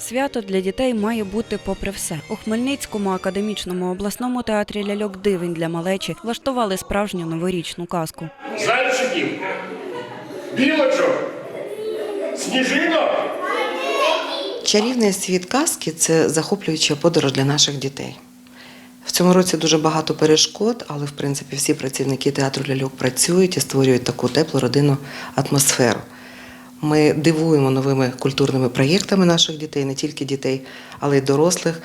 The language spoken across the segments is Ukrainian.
Свято для дітей має бути попри все. У Хмельницькому академічному обласному театрі ляльок дивень для малечі влаштували справжню новорічну казку. Зайчиків, білочок, сніжинок. Чарівний світ казки це захоплююча подорож для наших дітей. В цьому році дуже багато перешкод, але в принципі всі працівники театру ляльок працюють і створюють таку теплу родинну атмосферу. Ми дивуємо новими культурними проєктами наших дітей, не тільки дітей, але й дорослих,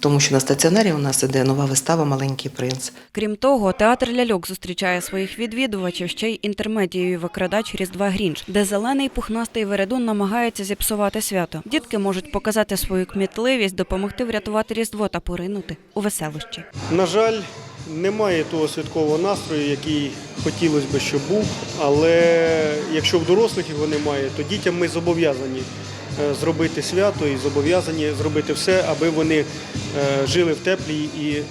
тому що на стаціонарі у нас іде нова вистава Маленький принц. Крім того, театр ляльок зустрічає своїх відвідувачів ще й інтермедією викрадач Різдва Грінч, де зелений пухнастий вередун намагається зіпсувати свято. Дітки можуть показати свою кмітливість, допомогти врятувати різдво та поринути у веселощі. На жаль, немає того святкового настрою, який хотілося б, щоб був. Але якщо в дорослих його немає, то дітям ми зобов'язані е, зробити свято і зобов'язані зробити все, аби вони е, жили в теплій і е,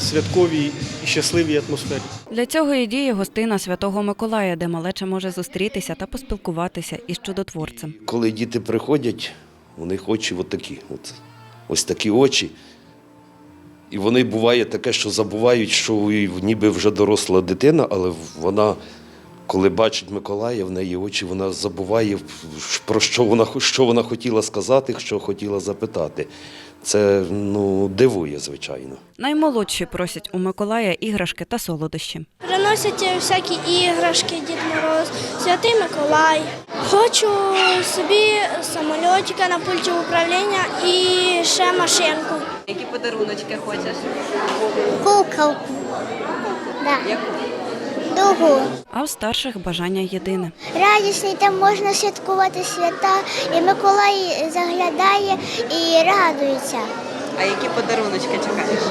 святковій і щасливій атмосфері. Для цього і діє гостина Святого Миколая, де малеча може зустрітися та поспілкуватися із чудотворцем. Коли діти приходять, у них очі от такі, от, ось такі очі. І вони буває таке, що забувають, що ніби вже доросла дитина, але вона, коли бачить Миколая, в неї очі, вона забуває про що вона, що вона хотіла сказати, що хотіла запитати. Це ну, дивує, звичайно. Наймолодші просять у Миколая іграшки та солодощі. Приносять всякі іграшки, Дід Мороз, Святий Миколай. Хочу собі самольотика на пульті управління і ще машинку. Які подаруночки хочеш? Куколку. Да. Дугу. А в старших бажання єдине. Радісний, там можна святкувати свята, і Миколай заглядає і радується, А які подаруночки чекаєш?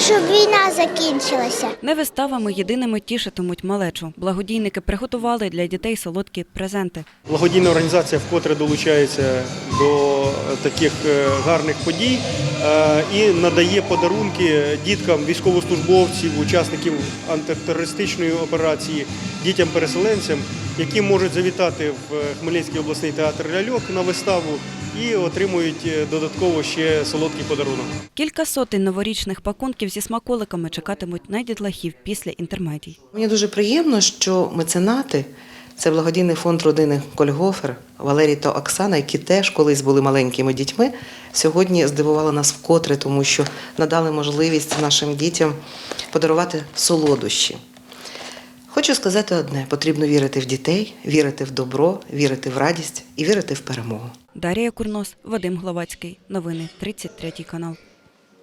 щоб війна закінчилася. Не виставами єдиними тішитимуть малечу. Благодійники приготували для дітей солодкі презенти. Благодійна організація вкотре долучається до таких е, гарних подій е, і надає подарунки діткам військовослужбовців, учасників антитерористичної операції, дітям-переселенцям, які можуть завітати в Хмельницький обласний театр ляльок на виставу і отримують е, додатково ще солодкий подарунок. Кілька сотень новорічних пакунків зі смаколиками чекатимуть на дітлахів після інтермедій. Мені дуже приємно, що меценати це благодійний фонд родини Кольгофер, Валерій та Оксана, які теж колись були маленькими дітьми, сьогодні здивували нас вкотре, тому що надали можливість нашим дітям подарувати солодощі. Хочу сказати одне: потрібно вірити в дітей, вірити в добро, вірити в радість і вірити в перемогу. Дарія Курнос, Вадим Гловацький. Новини 33 канал.